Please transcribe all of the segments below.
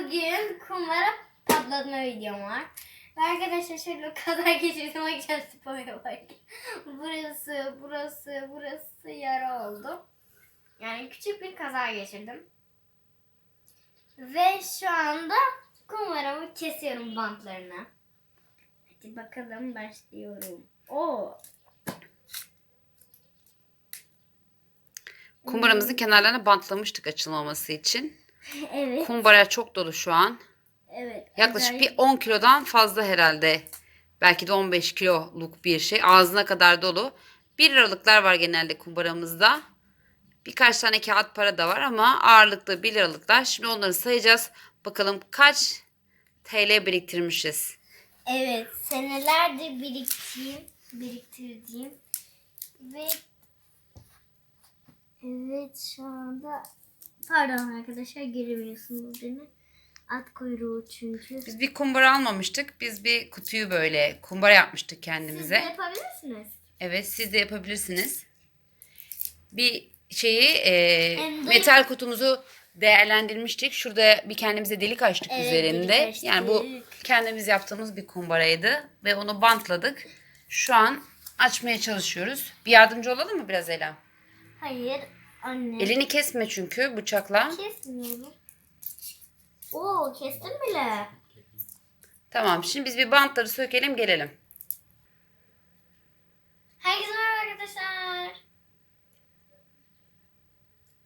bugün kumbara patlatma videom var. Ve arkadaşlar şöyle kaza geçirdim. Akşam spoya bak. Burası, burası, burası yara oldu. Yani küçük bir kaza geçirdim. Ve şu anda kumbaramı kesiyorum bantlarını. Hadi bakalım başlıyorum. Oo. Kumbaramızın kenarlarını bantlamıştık açılmaması için. Evet. Kumbara çok dolu şu an. Evet. Yaklaşık özellikle- bir 10 kilodan fazla herhalde. Belki de 15 kiloluk bir şey. Ağzına kadar dolu. 1 liralıklar var genelde kumbaramızda. Birkaç tane kağıt para da var ama ağırlıklı 1 liralıklar. Şimdi onları sayacağız. Bakalım kaç TL biriktirmişiz. Evet, senelerdir biriktirdiğim, biriktirdiğim ve evet şu anda pardon arkadaşlar göremiyorsunuz beni. At kuyruğu çünkü. Biz bir kumbara almamıştık. Biz bir kutuyu böyle kumbara yapmıştık Siz de kendimize. yapabilirsiniz. Evet siz de yapabilirsiniz. Bir şeyi e, metal kutumuzu değerlendirmiştik. Şurada bir kendimize delik açtık Evet, üzerinde. delik açtık. Yani bu kendimiz yaptığımız bir kumbaraydı ve onu bantladık. Şu an açmaya çalışıyoruz. Bir yardımcı olalım mı biraz Ela? Hayır anne. Elini kesme çünkü bıçakla. Kesmiyorum. Oo kestim bile. Tamam şimdi biz bir bantları sökelim gelelim. Herkese merhaba arkadaşlar.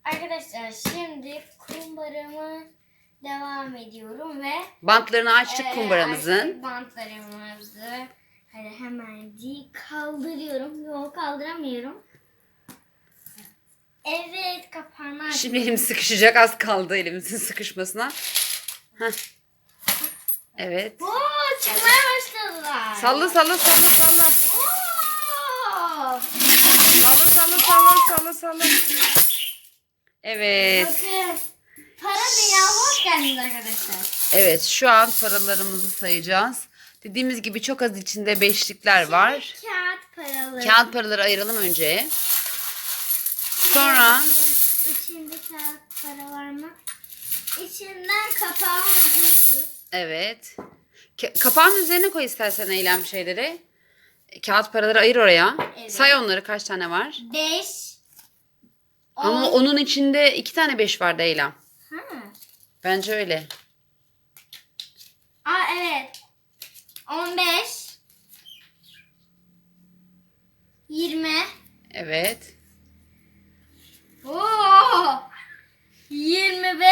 Arkadaşlar şimdi kumbaramı devam ediyorum ve Bantlarını açtık Ee, kumbaramızın. açtık bantlarımızı. Hadi hemen kaldırıyorum. Yok kaldıramıyorum. Evet kapağını. Şimdi elim sıkışacak az kaldı elimizin sıkışmasına. Heh. Evet. Oo, çıkmaya başladılar. Salla salla salla salla. Oo. Salla salla salla salla salla. Evet. Bakın. Para dünyama hoş geldiniz arkadaşlar. Evet şu an paralarımızı sayacağız. Dediğimiz gibi çok az içinde beşlikler var. Kağıt paraları. Kağıt paraları ayıralım önce. Sonra İçinde kağıt para var mı? İçinden kapağı düştü. evet. Ka- kapağın üzerine koy istersen eylem şeyleri. Kağıt paraları ayır oraya. Evet. Say onları kaç tane var. 5 Ama onun içinde iki tane beş vardı eylem. Ha. Bence öyle. Aa evet. 15 20 Evet. Oo! 25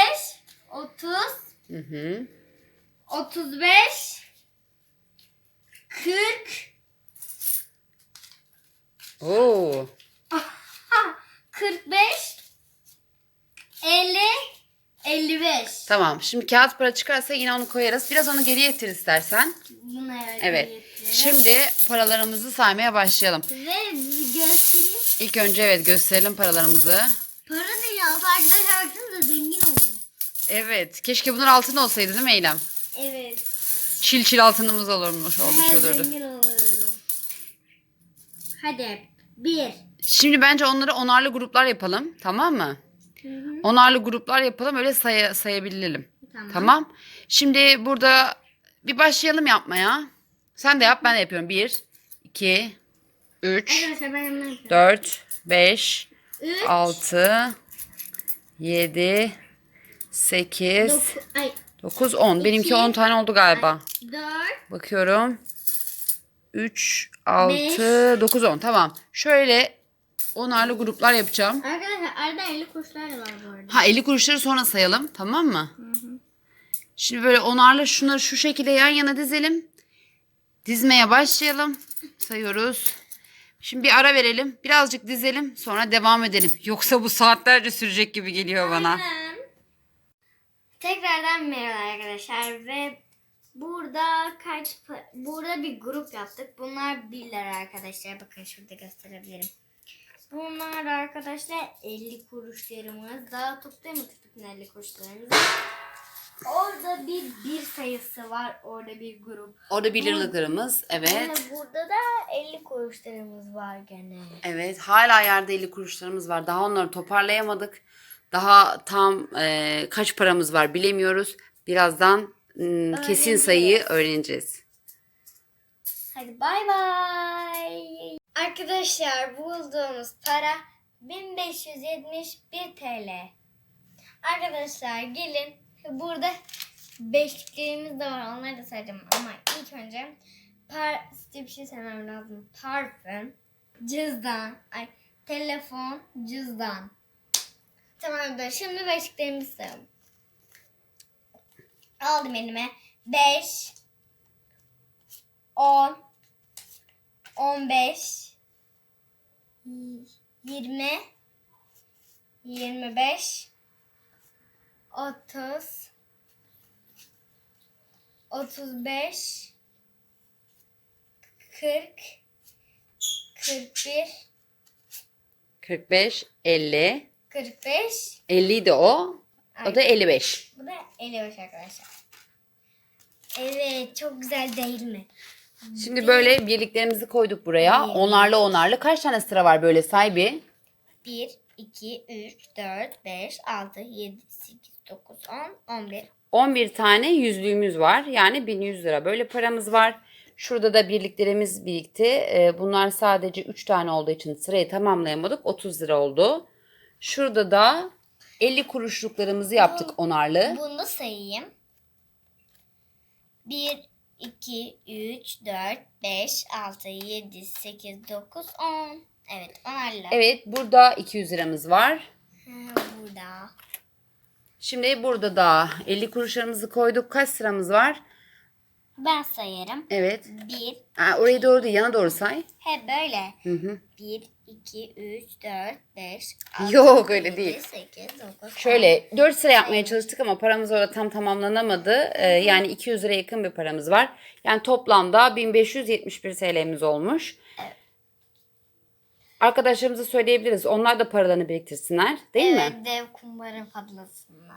30 Hı hı. 35 40 Oo. ha, 45 50 55 Tamam. Şimdi kağıt para çıkarsa yine onu koyarız. Biraz onu geriye itir istersen. Bunu evet. Evet. getirelim. Şimdi paralarımızı saymaya başlayalım. Ve göstereyim. İlk önce evet gösterelim paralarımızı. Para dünyası arkadaşlar baksanıza zengin oldum. Evet. Keşke bunlar altın olsaydı değil mi Eylem? Evet. Çil çil altınımız olurmuş olmuş Her olurdu. zengin olurdum. Hadi. Bir. Şimdi bence onları onarlı gruplar yapalım. Tamam mı? Onarlı gruplar yapalım. Öyle say sayabilelim. Tamam. Tamam. Şimdi burada bir başlayalım yapmaya. Sen de yap ben de yapıyorum. 1, 2, 3, Arkadaşlar ben hemen yapıyorum. 4, 5, 3, 6, 7, 8, 9, ay 9, 10. Benimki İki. 10 tane oldu galiba. 4, Bakıyorum. 3, 6, 9, 10. Tamam. Şöyle onarlı gruplar yapacağım. Arkadaşlar arada 50 kuşlar da var bu arada. Ha 50 kuruşları sonra sayalım. Tamam mı? Şimdi böyle onarlı şunları şu şekilde yan yana dizelim. Dizmeye başlayalım. Sayıyoruz. Şimdi bir ara verelim. Birazcık dizelim. Sonra devam edelim. Yoksa bu saatlerce sürecek gibi geliyor bana. Tekrardan merhaba arkadaşlar ve burada kaç burada bir grup yaptık. Bunlar birler arkadaşlar. Bakın şurada gösterebilirim. Bunlar arkadaşlar 50 kuruşlarımız. Daha tuttu mu tuttuk 50 kuruşlarımız? Orada bir bir sayısı var. Orada bir grup. Orada 1 liralıklarımız. Evet. Yine burada da 50 kuruşlarımız var gene. Evet. Hala yerde 50 kuruşlarımız var. Daha onları toparlayamadık. Daha tam e, kaç paramız var bilemiyoruz. Birazdan ım, kesin Öğreneceğiz. sayıyı öğreneceğiz. Hadi bay bay. Arkadaşlar bulduğumuz para 1571 TL. Arkadaşlar gelin burada beşliklerimiz de var onları da sayacağım ama ilk önce par size bir şey söylemem lazım. Parfüm, cüzdan, ay telefon, cüzdan. Tamamdır. Şimdi beşliklerimizi sayalım. Aldım elime. 5 10 15 20 25 30 35 40 41 45, 50. 45 50 de o. O da 55. Bu da 55 arkadaşlar. Evet çok güzel değil mi? Şimdi böyle birliklerimizi koyduk buraya. Bir. Onlarla onlarla. Kaç tane sıra var böyle say bir? 1, 2, 3, 4, 5, 6, 7, 8, 9, 10, 11. 11 tane yüzlüğümüz var. Yani 1100 lira böyle paramız var. Şurada da birliklerimiz birikti. Ee, Bunlar sadece 3 tane olduğu için sırayı tamamlayamadık. 30 lira oldu. Şurada da 50 kuruşluklarımızı yaptık onarlı. Bunu sayayım. 1, 2, 3, 4, 5, 6, 7, 8, 9, 10. Evet onlarla. Evet burada 200 liramız var. Ha, burada. Şimdi burada da 50 kuruşlarımızı koyduk. Kaç sıramız var? Ben sayarım. Evet. 1, Ha, oraya doğru değil yana doğru say. he böyle. Hı hı. 1, 2, 3, 4, 5, 6, Yok, öyle değil. 8, 9, Şöyle 4 sıra yapmaya çalıştık ama paramız orada tam tamamlanamadı. Ee, yani 200 lira yakın bir paramız var. Yani toplamda 1571 TL'miz olmuş. Arkadaşlarımıza söyleyebiliriz. Onlar da paralarını biriktirsinler. Değil mi? Evet, dev kumbara fazlasından.